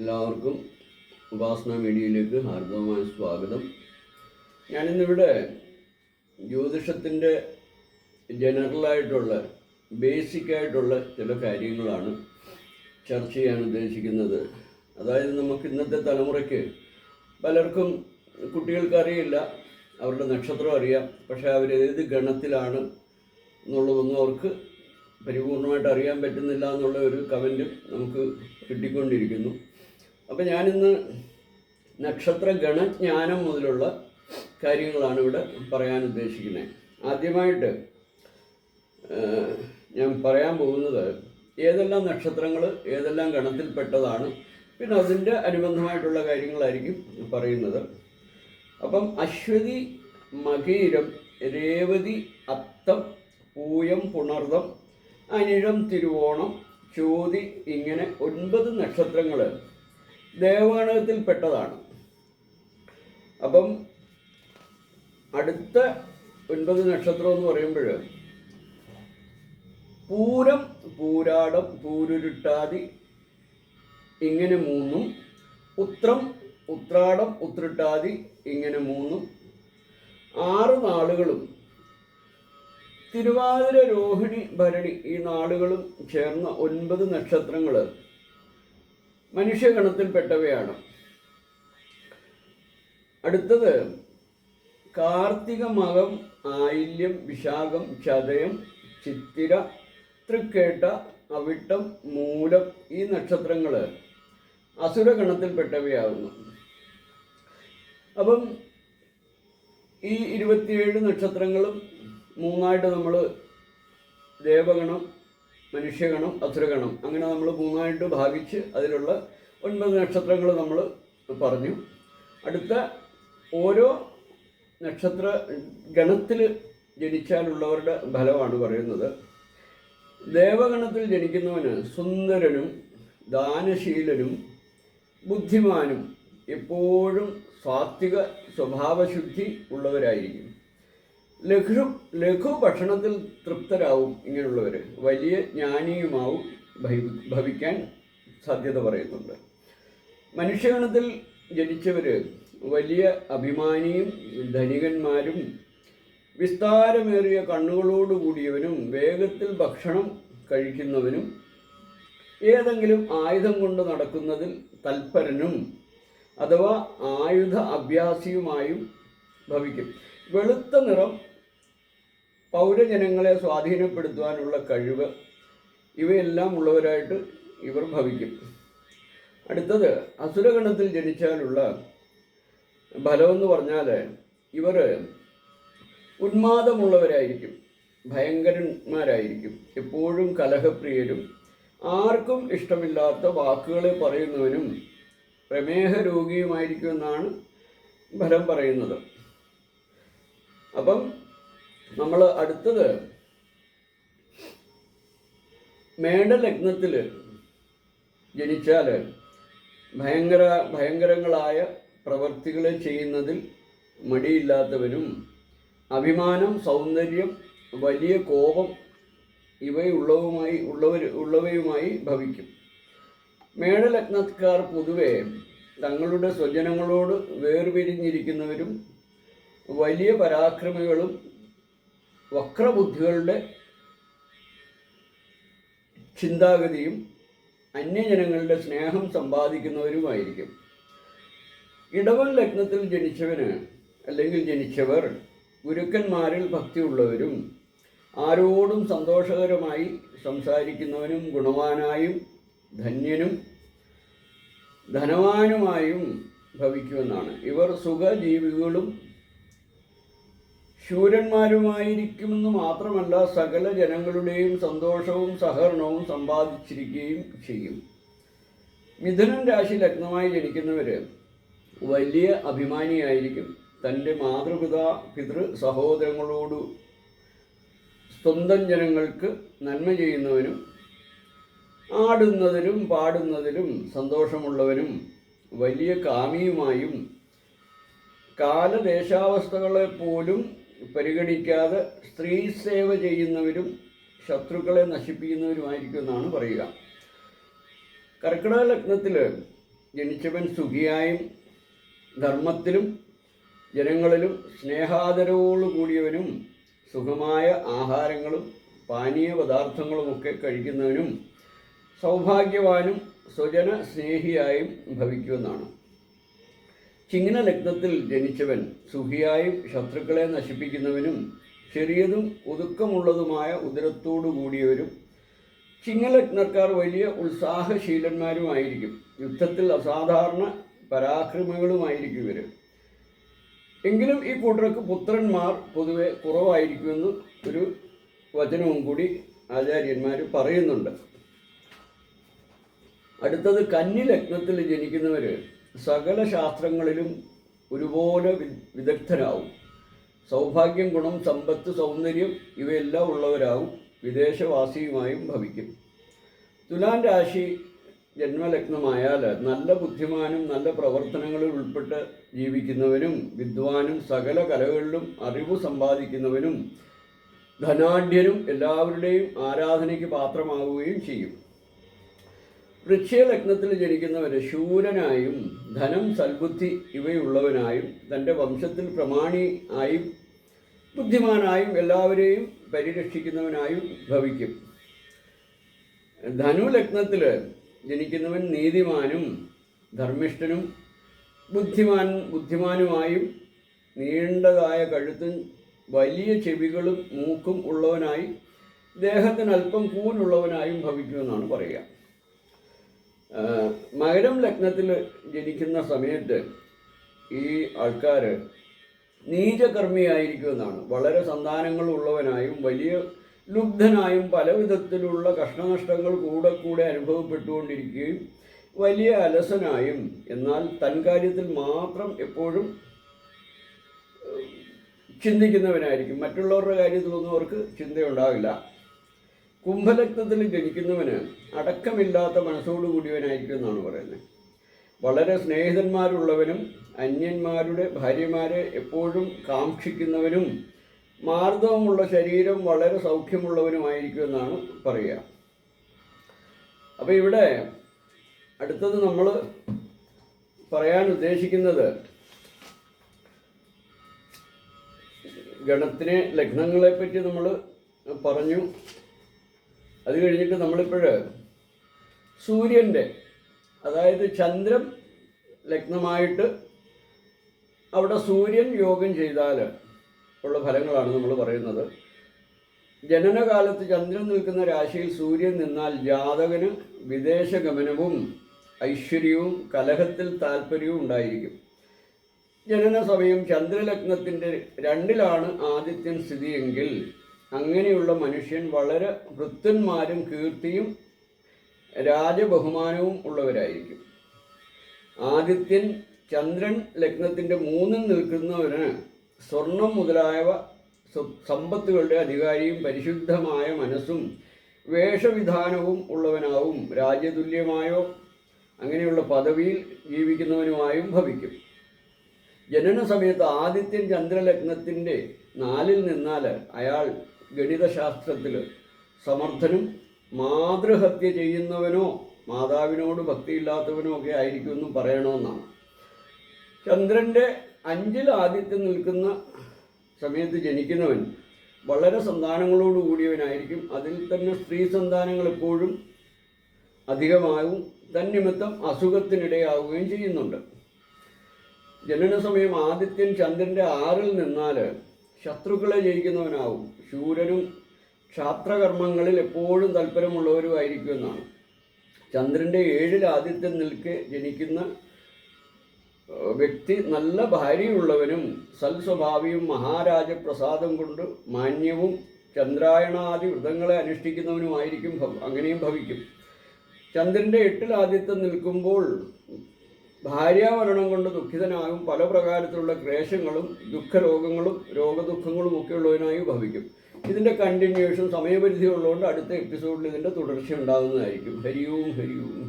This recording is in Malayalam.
എല്ലാവർക്കും ഉപാസന മീഡിയയിലേക്ക് ഹാർദവമായ സ്വാഗതം. ഞാനിന്നിവിടെ ജ്യോതിഷത്തിന്റെ ജനറലായിട്ടുള്ള ബേസിക്കായിട്ടുള്ള ചില കാര്യങ്ങളാണ് ചർച്ച ചെയ്യാൻ ഉദ്ദേശിക്കുന്നത്. അതായത് നമുക്ക് ഇന്നത്തെ തലമുറയ്ക്ക് പലർക്കും കുട്ടികൾക്കറിയില്ല അവരുടെ നക്ഷത്രം അറിയാം പക്ഷേ അവർ ഏത് ഗണത്തിലാണ് എന്നുള്ളതൊന്നും അവർക്ക് പരിപൂർണമായിട്ട് അറിയാൻ പറ്റുന്നില്ല എന്നുള്ള ഒരു കമന്റും നമുക്ക് കിട്ടിക്കൊണ്ടിരിക്കുന്നു. അപ്പോൾ ഞാനിന്ന് നക്ഷത്ര ഗണജ്ഞാനം മുതലുള്ള കാര്യങ്ങളാണ് ഇവിടെ പറയാൻ ഉദ്ദേശിക്കുന്നത് ആദ്യമായിട്ട് ഞാൻ പറയാൻ പോകുന്നത് ഏതെല്ലാം നക്ഷത്രങ്ങൾ ഏതെല്ലാം ഗണത്തിൽപ്പെട്ടതാണ് പിന്നെ അതിന്റെ അനുബന്ധമായിട്ടുള്ള കാര്യങ്ങളായിരിക്കും പറയുന്നത്. അപ്പം അശ്വതി മകീരം രേവതി അത്തം പൂയം പുണർദം അനിഴം തിരുവോണം ചോതി ഇങ്ങനെ ഒൻപത് നക്ഷത്രങ്ങൾ ദേവഗണത്തിൽപ്പെട്ടതാണ് അപ്പം അടുത്ത ഒൻപത് നക്ഷത്രം എന്ന് പറയുമ്പോൾ പൂരം പൂരാടം പൂരുരുട്ടാതി ഇങ്ങനെ മൂന്നും ഉത്രം ഉത്രാടം ഉത്രിട്ടാതി ഇങ്ങനെ മൂന്നും ആറ് നാളുകളും തിരുവാതിര രോഹിണി ഭരണി ഈ നാളുകളും ചേർന്ന ഒൻപത് നക്ഷത്രങ്ങൾ മനുഷ്യഗണത്തിൽപ്പെട്ടവയാണ്. അടുത്തത് കാർത്തിക മകം ആയില്യം വിശാഖം ചതയം ചിത്തിര തൃക്കേട്ട അവിട്ടം മൂലം ഈ നക്ഷത്രങ്ങൾ അസുരഗണത്തിൽപ്പെട്ടവയാകുന്നു. അപ്പം ഈ ഇരുപത്തിയേഴ് നക്ഷത്രങ്ങളും മൂന്നായിട്ട് നമ്മൾ ദേവഗണം മനുഷ്യഗണം അസുരഗണം. അങ്ങനെ നമ്മൾ മൂന്നായിട്ട് ഭാഗിച്ച് അതിലുള്ള ഒൻപത് നക്ഷത്രങ്ങൾ നമ്മൾ പറഞ്ഞു. അടുത്ത ഓരോ നക്ഷത്ര ഗണത്തിൽ ജനിച്ചാലുള്ളവരുടെ ഫലമാണ് പറയുന്നത്. ദേവഗണത്തിൽ ജനിക്കുന്നവന് സുന്ദരനും ദാനശീലനും ബുദ്ധിമാനും എപ്പോഴും സാത്വിക സ്വഭാവശുദ്ധി ഉള്ളവരായിരിക്കും. ലഘു ലഘു ഭക്ഷണത്തിൽ തൃപ്തരാവും ഇങ്ങനെയുള്ളവർ വലിയ ജ്ഞാനിയുമാവും ഭവിക്കാൻ സാധ്യത പറയുന്നുണ്ട്. മനുഷ്യഗണത്തിൽ ജനിച്ചവർ വലിയ അഭിമാനിയും ധനികന്മാരും വിസ്താരമേറിയ കണ്ണുകളോടുകൂടിയവനും വേഗത്തിൽ ഭക്ഷണം കഴിക്കുന്നവനും ഏതെങ്കിലും ആയുധം കൊണ്ട് നടക്കുന്നതിൽ തൽപരനും അഥവാ ആയുധ അഭ്യാസിയുമായും ഭവിക്കും. വെളുത്ത നിറം പൗരജനങ്ങളെ സ്വാധീനപ്പെടുത്തുവാനുള്ള കഴിവ് ഇവയെല്ലാം ഉള്ളവരായിട്ട് ഇവർ ഭവിക്കും. അടുത്തത് അസുരഗണത്തിൽ ജനിച്ചാലുള്ള ഫലമെന്ന് പറഞ്ഞാൽ ഇവർ ഉന്മാദമുള്ളവരായിരിക്കും ഭയങ്കരന്മാരായിരിക്കും എപ്പോഴും കലഹപ്രിയരും ആർക്കും ഇഷ്ടമില്ലാത്ത വാക്കുകളെ പറയുന്നവനും പ്രമേഹ രോഗിയുമായിരിക്കുമെന്നാണ് ഫലം പറയുന്നത്. അപ്പം നമ്മൾ അടുത്തത് മേടലഗ്നത്തിൽ ജനിച്ചാൽ ഭയങ്കര ഭയങ്കരങ്ങളായ പ്രവർത്തികൾ ചെയ്യുന്നതിൽ മടിയില്ലാത്തവനും അഭിമാനം സൗന്ദര്യം വലിയ കോപം ഇവയുള്ളവുമായി ഉള്ളവർ ഉള്ളവയുമായി ഭവിക്കും. മേടലഗ്നക്കാർ പൊതുവെ തങ്ങളുടെ സ്വജനങ്ങളോട് വേർപിരിഞ്ഞിരിക്കുന്നവരും വലിയ പരാക്രമികളും വക്രബുദ്ധികളുടെ ചിന്താഗതിയും അന്യജനങ്ങളുടെ സ്നേഹം സമ്പാദിക്കുന്നവരുമായിരിക്കും. ഇടവൻ ലഗ്നത്തിൽ ജനിച്ചവന് അല്ലെങ്കിൽ ജനിച്ചവർ ഗുരുക്കന്മാരിൽ ഭക്തിയുള്ളവരും ആരോടും സന്തോഷകരമായി സംസാരിക്കുന്നവനും ഗുണവാനായും ധന്യനും ധനവാനുമായും ഭവിക്കുമെന്നാണ്. ഇവർ സുഖജീവികളും ശൂരന്മാരുമായിരിക്കുമെന്ന് മാത്രമല്ല സകല ജനങ്ങളുടെയും സന്തോഷവും സഹകരണവും സമ്പാദിച്ചിരിക്കുകയും ചെയ്യും. മിഥുനം രാശി ലഗ്നമായി ജനിക്കുന്നവർ വലിയ അഭിമാനിയായിരിക്കും. തന്റെ മാതൃപിതാ പിതൃ സഹോദരങ്ങളോട് സ്വന്തം ജനങ്ങൾക്ക് നന്മ ചെയ്യുന്നവനും ആടുന്നതിലും പാടുന്നതിലും സന്തോഷമുള്ളവനും വലിയ കാമിയുമായും കാലദേശാവസ്ഥകളെ പോലും പരിഗണിക്കാതെ സ്ത്രീ സേവ ചെയ്യുന്നവരും ശത്രുക്കളെ നശിപ്പിക്കുന്നവരുമായിരിക്കും എന്നാണ് പറയുക. കർക്കിടക ലഗ്നത്തിൽ ജനിച്ചവൻ സുഖിയായും ധർമ്മത്തിലും ജനങ്ങളിലും സ്നേഹാദരവോടു കൂടിയവനും സുഖമായ ആഹാരങ്ങളും പാനീയ പദാർത്ഥങ്ങളുമൊക്കെ കഴിക്കുന്നവനും സൗഭാഗ്യവാനും സ്വജന സ്നേഹിയായും ഭവിക്കുമെന്നാണ്. ചിങ്ങന ലഗ്നത്തിൽ ജനിച്ചവൻ സുഖിയായും ശത്രുക്കളെ നശിപ്പിക്കുന്നവനും ചെറിയതും ഒതുക്കമുള്ളതുമായ ഉദരത്തോടു കൂടിയവരും ചിങ്ങലഗ്നക്കാർ വലിയ ഉത്സാഹശീലന്മാരുമായിരിക്കും. യുദ്ധത്തിൽ അസാധാരണ പരാക്രമികളുമായിരിക്കും ഇവർ എങ്കിലും ഈ കൂട്ടർക്ക് പുത്രന്മാർ പൊതുവെ കുറവായിരിക്കുമെന്ന് ഒരു വചനവും കൂടി ആചാര്യന്മാർ പറയുന്നുണ്ട്. അടുത്തത് കന്നി ലഗ്നത്തിൽ ജനിക്കുന്നവർ സകല ശാസ്ത്രങ്ങളിലും ഒരുപോലെ വിദഗ്ധനാവും സൗഭാഗ്യം ഗുണം സമ്പത്ത് സൗന്ദര്യം ഇവയെല്ലാം ഉള്ളവരാവും വിദേശവാസിയുമായും ഭവിക്കും. തുലാം രാശി ജന്മലഗ്നമായാൽ നല്ല ബുദ്ധിമാനും നല്ല പ്രവർത്തനങ്ങളിൽ ഉൾപ്പെട്ട് ജീവിക്കുന്നവനും വിദ്വാനും സകല കലകളിലും അറിവ് സമ്പാദിക്കുന്നവനും ധനാഢ്യനും എല്ലാവരുടെയും ആരാധനയ്ക്ക് പാത്രമാവുകയും ചെയ്യും. വൃക്ഷലഗ്നത്തിൽ ജനിക്കുന്നവര് ശൂരനായും ധനം സൽബുദ്ധി ഇവയുള്ളവനായും തന്റെ വംശത്തിൽ പ്രമാണി ആയും ബുദ്ധിമാനായും എല്ലാവരെയും പരിരക്ഷിക്കുന്നവനായും ഭവിക്കും. ധനു ലഗ്നത്തിൽ ജനിക്കുന്നവൻ നീതിമാനും ധർമ്മിഷ്ഠനും ബുദ്ധിമാൻ ബുദ്ധിമാനുമായും നീണ്ടതായ കഴുത്തും വലിയ ചെവികളും മൂക്കും ഉള്ളവനായി ദേഹത്തിന് അല്പം കൂനുള്ളവനായും ഭവിക്കുമെന്നാണ് പറയുക. മകരം ലഗ്നത്തിൽ ജനിക്കുന്ന സമയത്ത് ഈ ആൾക്കാർ നീചകർമ്മിയായിരിക്കുമെന്നാണ്. വളരെ സന്താനങ്ങളുള്ളവനായും വലിയ ലുബ്ധനായും പല വിധത്തിലുള്ള കഷ്ടനഷ്ടങ്ങൾ കൂടെ കൂടെ അനുഭവപ്പെട്ടുകൊണ്ടിരിക്കുകയും വലിയ അലസനായും എന്നാൽ തൻ കാര്യത്തിൽ മാത്രം എപ്പോഴും ചിന്തിക്കുന്നവനായിരിക്കും. മറ്റുള്ളവരുടെ കാര്യത്തിലൊന്നും അവർക്ക് ചിന്തയുണ്ടാവില്ല. കുംഭലഗ്നത്തിൽ ജനിക്കുന്നവന് അടക്കമില്ലാത്ത മനസ്സോടുകൂടിയവനായിരിക്കും എന്നാണ് പറയുന്നത്. വളരെ സ്നേഹിതന്മാരുള്ളവനും അന്യന്മാരുടെ ഭാര്യമാരെ എപ്പോഴും കാക്ഷിക്കുന്നവനും മാർദ്ദവമുള്ള ശരീരം വളരെ സൗഖ്യമുള്ളവനുമായിരിക്കും എന്നാണ് പറയുക. അപ്പോൾ ഇവിടെ അടുത്തത് നമ്മൾ പറയാൻ ഉദ്ദേശിക്കുന്നത് ഗണത്തിനെ ലഗ്നങ്ങളെപ്പറ്റി നമ്മൾ പറഞ്ഞു. അത് കഴിഞ്ഞിട്ട് നമ്മളിപ്പോൾ സൂര്യന്റെ അതായത് ചന്ദ്രൻ ലഗ്നമായിട്ട് അവിടെ സൂര്യൻ യോഗം ചെയ്താൽ ഉള്ള ഫലങ്ങളാണ് നമ്മൾ പറയുന്നത്. ജനനകാലത്ത് ചന്ദ്രൻ നിൽക്കുന്ന രാശിയിൽ സൂര്യൻ നിന്നാൽ ജാതകന് വിദേശഗമനവും ഐശ്വര്യവും കലഹത്തിൽ താല്പര്യവും ഉണ്ടായിരിക്കും. ജനന സമയം ചന്ദ്രലഗ്നത്തിന്റെ രണ്ടിലാണ് ആദിത്യൻ സ്ഥിതിയെങ്കിൽ അങ്ങനെയുള്ള മനുഷ്യൻ വളരെ വൃത്തന്മാരും കീർത്തിയും രാജബഹുമാനവും ഉള്ളവരായിരിക്കും. ആദിത്യൻ ചന്ദ്രൻ ലഗ്നത്തിന്റെ മൂന്നിൽ നിൽക്കുന്നവന് സ്വർണം മുതലായവ സമ്പത്തുകളുടെ അധികാരിയും പരിശുദ്ധമായ മനസ്സും വേഷവിധാനവും ഉള്ളവനാവും. രാജ്യതുല്യമായോ അങ്ങനെയുള്ള പദവിയിൽ ജീവിക്കുന്നവനുമായും ഭവിക്കും. ജനന സമയത്ത് ആദിത്യൻ ചന്ദ്രലഗ്നത്തിന്റെ നാലിൽ നിന്നാൽ അയാൾ ഗണിതശാസ്ത്രത്തിൽ സമർത്ഥനും മാതൃഹത്യ ചെയ്യുന്നവനോ മാതാവിനോട് ഭക്തിയില്ലാത്തവനോ ഒക്കെ ആയിരിക്കുമെന്നും പറയണമെന്നാണ്. ചന്ദ്രന്റെ അഞ്ചിൽ ആദ്യത്തെ നിൽക്കുന്ന സമയത്ത് ജനിക്കുന്നവൻ വളരെ സന്താനങ്ങളോട് കൂടിയവനായിരിക്കും. അതിൽ തന്നെ സ്ത്രീ സന്താനങ്ങൾ എപ്പോഴും അധികമാകും. തന്നിമിത്തം അസുഖത്തിനിടയാവുകയും ചെയ്യുന്നുണ്ട്. ജനന സമയം ആദിത്യൻ ചന്ദ്രന്റെ ആറിൽ നിന്നാൽ ശത്രുക്കളെ ജയിക്കുന്നവനാവും. ശൂരനും ക്ഷാത്രകർമ്മങ്ങളിൽ എപ്പോഴും തൽപരമുള്ളവരുമായിരിക്കും എന്നാണ്. ചന്ദ്രന്റെ ഏഴിൽ ആദ്യത്തെ നിൽക്ക് ജനിക്കുന്ന വ്യക്തി നല്ല ഭാര്യയുള്ളവനും സൽസ്വഭാവിയും മഹാരാജപ്രസാദം കൊണ്ട് മാന്യവും ചന്ദ്രായണാദി വ്രതങ്ങളെ അനുഷ്ഠിക്കുന്നവനുമായിരിക്കും അങ്ങനെയും ഭവിക്കും. ചന്ദ്രന്റെ എട്ടിൽ ആദ്യത്തെ നിൽക്കുമ്പോൾ ഭാര്യാമരണം കൊണ്ട് ദുഃഖിതനാകും. പല പ്രകാരത്തിലുള്ള ക്ലേശങ്ങളും ദുഃഖരോഗങ്ങളും രോഗദുഃഖങ്ങളും ഒക്കെ ഉള്ളവനായി ഭവിക്കും. ഇതിന്റെ കണ്ടിന്യൂഷൻ സമയപരിധി ഉള്ളതുകൊണ്ട് അടുത്ത എപ്പിസോഡിൽ ഇതിന്റെ തുടർച്ച ഉണ്ടാകുന്നതായിരിക്കും ഹരിയും ഹരിയും.